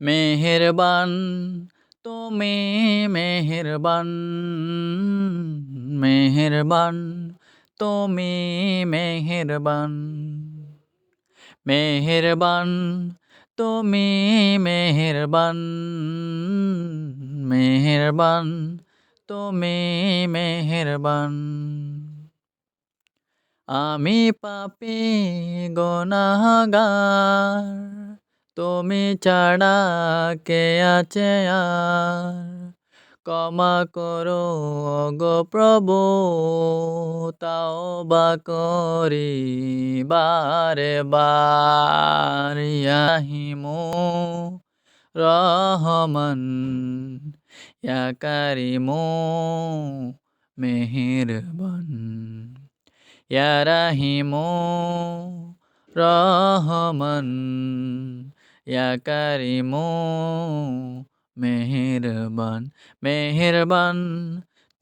মেহেরবান, তুমি মেহেরবান মেহেরবান, তুমি মেহেরবান মেহেরবান, তুমি মেহেরবান মেহেরবান, তুমি মেহেরবান। আমি পাপি, গনাগার তুমি ছাড়া কে আছে আর? ক্ষমা করো গো প্রভু, তাও বা করি বারে। রহমান ইয়া কারিমু মেহেরবান। ইয়া রাহিমু রহমান ইয়া কারিমু মেহেরবান মেহেরবান,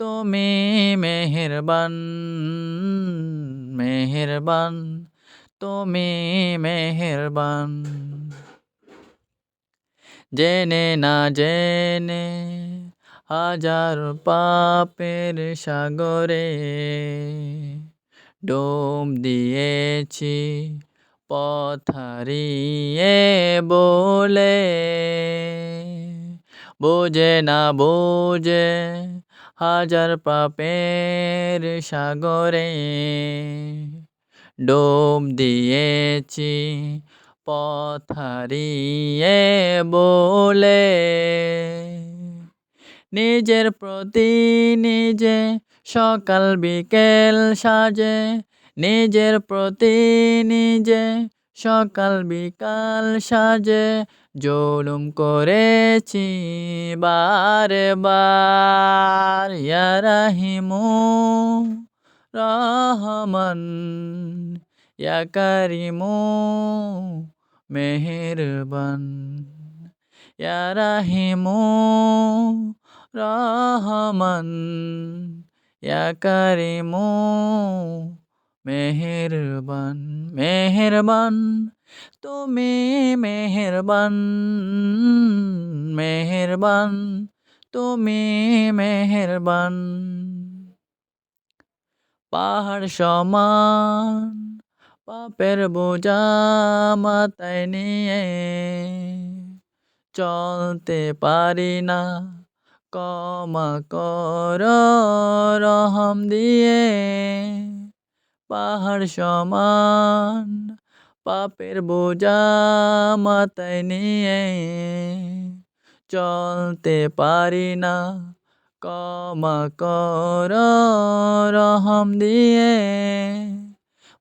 তুমি মেহেরবান মেহেরবান, তুমি মেহেরবান। জেনে না জেনে হাজার পাপের সাগরে ডোম দিয়েছি পথারিয়ে বলে, বোঝে না, বোঝে হাজার পাপের সাগরে ডোম দিয়েছি পথারিয়ে বলে। নিজের প্রতি নিজে সকাল বিকেল সাজে নিজের প্রতি নিজে সকাল বিকাল সাজে, জুলুম করেছি বারে বার ইয়া রাহিমু রহমান, ইয়া কারিমু মেহেরবান। ইয়া রাহিমু রহমান, ইয়া কারিমু মেহেরবান মেহেরবান, তুমি মেহেরবান মেহেরবান, তুমি মেহেরবান। পাহাড় সমান, পাপের বোঝা মাথায় নিয়ে চলতে পারি না, ক্ষমা কর রহম দিয়ে। পাহাড় সমান, পাপের বোঝা মাথায় নিয়ে চলতে পারি না। ক্ষমা কর, রহম দিয়ে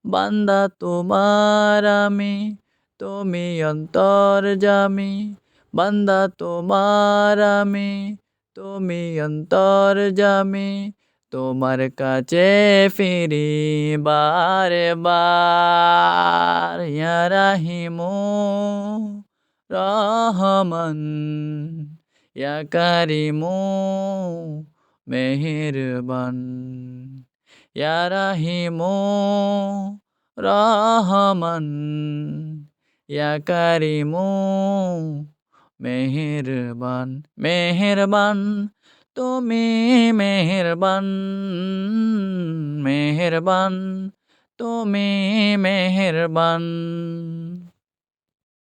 বান্দা তোমার আমি, তুমি অন্তর জামি। বান্দা তোমার আমি, তুমি অন্তর জামি। তোমার কাছে ফিরি বারে বার রাহিমু রহমান, ইয়া কারিমু মেহেরবান, ইয়া রাহিমু রহমান, ইয়া কারিমু মেহেরবান মেহেরবান তুমি মেহেরবান মেহেরবান তুমি মেহেরবান